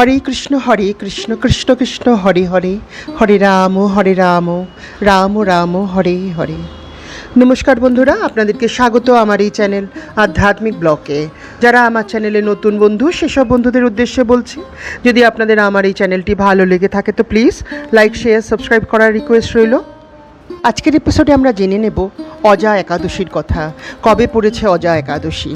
হরে কৃষ্ণ হরে কৃষ্ণ কৃষ্ণ কৃষ্ণ, হরে হরে। হরে রাম হরে রাম রাম রাম, হরে হরে। নমস্কার বন্ধুরা, আপনাদেরকে স্বাগত আমার এই চ্যানেল আধ্যাত্মিক ব্লকে। যারা আমার চ্যানেলে নতুন বন্ধু, সেসব বন্ধুদের উদ্দেশ্যে বলছি, যদি আপনাদের আমার এই চ্যানেলটি ভালো লেগে থাকে, তো প্লিজ লাইক, শেয়ার, সাবস্ক্রাইব করার রিকোয়েস্ট রইল। আজকের এপিসোডে আমরা জেনে নেব অজা একাদশীর কথা। কবে পড়েছে অজা একাদশী?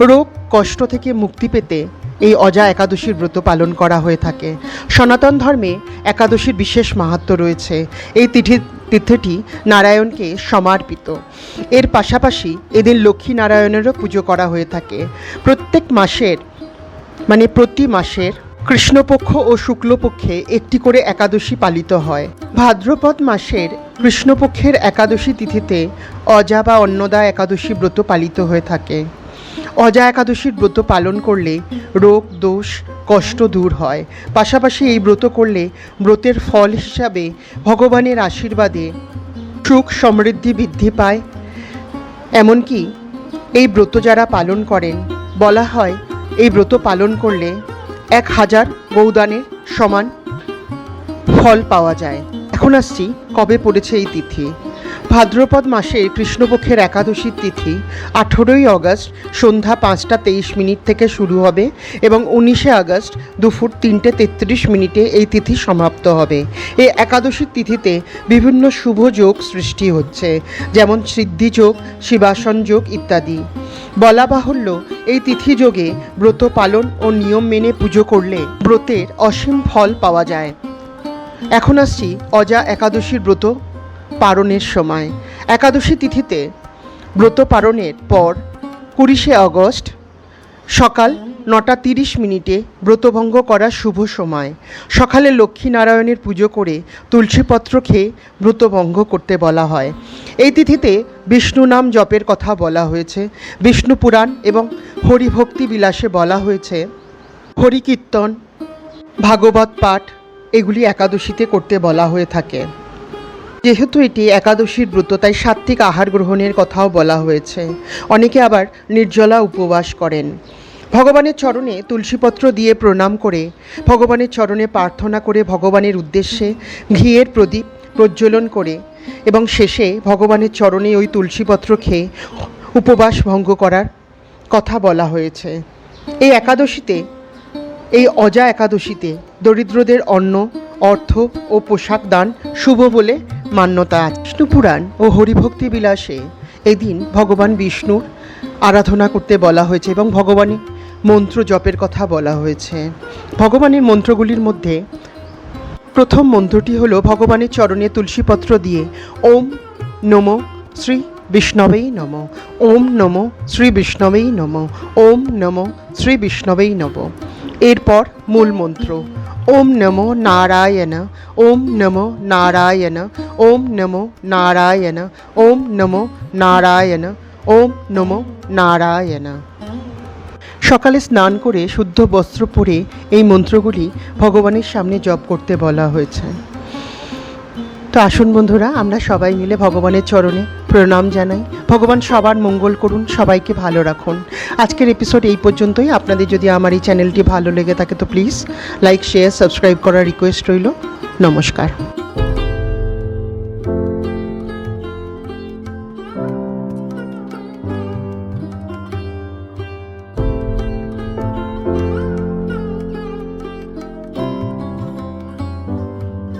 রোগ, কষ্ট থেকে মুক্তি পেতে এই অজা একাদশীর ব্রত পালন করা হয়ে থাকে। সনাতন ধর্মে একাদশীর বিশেষ মাহাত্ম রয়েছে। এই তিথি তীর্থটি নারায়ণকে সমর্পিত। এর পাশাপাশি এদিন লক্ষ্মী নারায়ণেরও পুজো করা হয়ে থাকে। প্রত্যেক মাসের মানে প্রতি মাসের কৃষ্ণপক্ষ ও শুক্লপক্ষে একটি করে একাদশী পালিত হয়। ভাদ্রপদ মাসের কৃষ্ণপক্ষের একাদশী তিথিতে অজা বা অন্নদা একাদশী ব্রত পালিত হয়ে থাকে। অজা একাদশীর ব্রত পালন করলে রোগ, দোষ, কষ্ট দূর হয়। পাশাপাশি এই ব্রত করলে ব্রতের ফল হিসাবে ভগবানের আশীর্বাদে সুখ সমৃদ্ধি বৃদ্ধি পায়। এমনকি এই ব্রত যারা পালন করেন, বলা হয় এই ব্রত পালন করলে এক হাজার গৌদানের সমান ফল পাওয়া যায়। এখন আসছি কবে পড়েছে এই তিথি? ভাদ্রপদ মাসে কৃষ্ণপক্ষের একাদশীর তিথি, আঠেরোই আগস্ট সন্ধ্যা পাঁচটা তেইশ মিনিট থেকে শুরু হবে এবং উনিশে আগস্ট দুপুর তিনটে তেত্রিশ মিনিটে এই তিথি সমাপ্ত হবে। এই একাদশীর তিথিতে বিভিন্ন শুভ যোগ সৃষ্টি হচ্ছে, যেমন সিদ্ধিযোগ শিবাসন যোগ ইত্যাদি। বলা বাহুল্য, এই তিথি যোগে ব্রত পালন ও নিয়ম মেনে পুজো করলে ব্রতের অসীম ফল পাওয়া যায়। এখন আসছি অজা একাদশীর ব্রত পালনের সময়। একাদশী তিথিতে ব্রত পালনের পর কুড়িশে অগস্ট সকাল নটা তিরিশ মিনিটে ব্রতভঙ্গ করা শুভ সময়। সকালে লক্ষ্মীনারায়ণের পুজো করে তুলসীপত্র খেয়ে ব্রতভঙ্গ করতে বলা হয়। এই তিথিতে বিষ্ণু নাম জপের কথা বলা হয়েছে। বিষ্ণু পুরাণ এবং হরিভক্তি বিলাসে বলা হয়েছে, হরিকীর্তন, ভাগবত পাঠ এগুলি একাদশীতে করতে বলা হয়ে থাকে। যেহেতু এটি একাদশীর ব্রত, তাই সাত্ত্বিক আহার গ্রহণের কথাও বলা হয়েছে। অনেকে আবার নির্জলা উপবাস করেন। ভগবানের চরণে তুলসীপত্র দিয়ে প্রণাম করে, ভগবানের চরণে প্রার্থনা করে ভগবানের উদ্দেশ্যে ঘিয়ের প্রদীপ প্রজ্বলন করে এবং শেষে ভগবানের চরণে ওই তুলসীপত্র খেয়ে উপবাস ভঙ্গ করার কথা বলা হয়েছে। এই একাদশীতে, এই অজা একাদশীতে দরিদ্রদের অন্ন, অর্থ ও পোশাক দান শুভ বলে মান্যতা আছে। বিষ্ণু পুরাণ ও হরিভক্তি বিলাসে এদিন ভগবান বিষ্ণুর আরাধনা করতে বলা হয়েছে এবং ভগবানের মন্ত্র জপের কথা বলা হয়েছে। ভগবানের মন্ত্রগুলির মধ্যে প্রথম মন্ত্রটি হলো ভগবানের চরণে তুলসীপত্র দিয়ে ওম নম শ্রী বিষ্ণবেই নম, ওম নম শ্রী বিষ্ণবেই নম, ওম নম শ্রী বিষ্ণবেই নম। এরপর মূল মন্ত্র ওম নম নারায়ণ, ওম নম নারায়ণ, ওম নম নারায়ণ, ওম নম নারায়ণ, ওম নম নারায়ণ। সকালে স্নান করে শুদ্ধ বস্ত্র পরে এই মন্ত্রগুলি ভগবানের সামনে জপ করতে বলা হয়েছে। তো আসুন বন্ধুরা, আমরা সবাই মিলে ভগবানের চরণে প্রণাম জানাই। ভগবান সবার মঙ্গল করুন, সবাইকে ভালো রাখুন। আজকের এপিসোড এই পর্যন্তই। আপনাদের যদি আমার এই চ্যানেলটি ভালো লেগে থাকে তো প্লিজ লাইক শেয়ার সাবস্ক্রাইব করার রিকোয়েস্ট রইল। নমস্কার।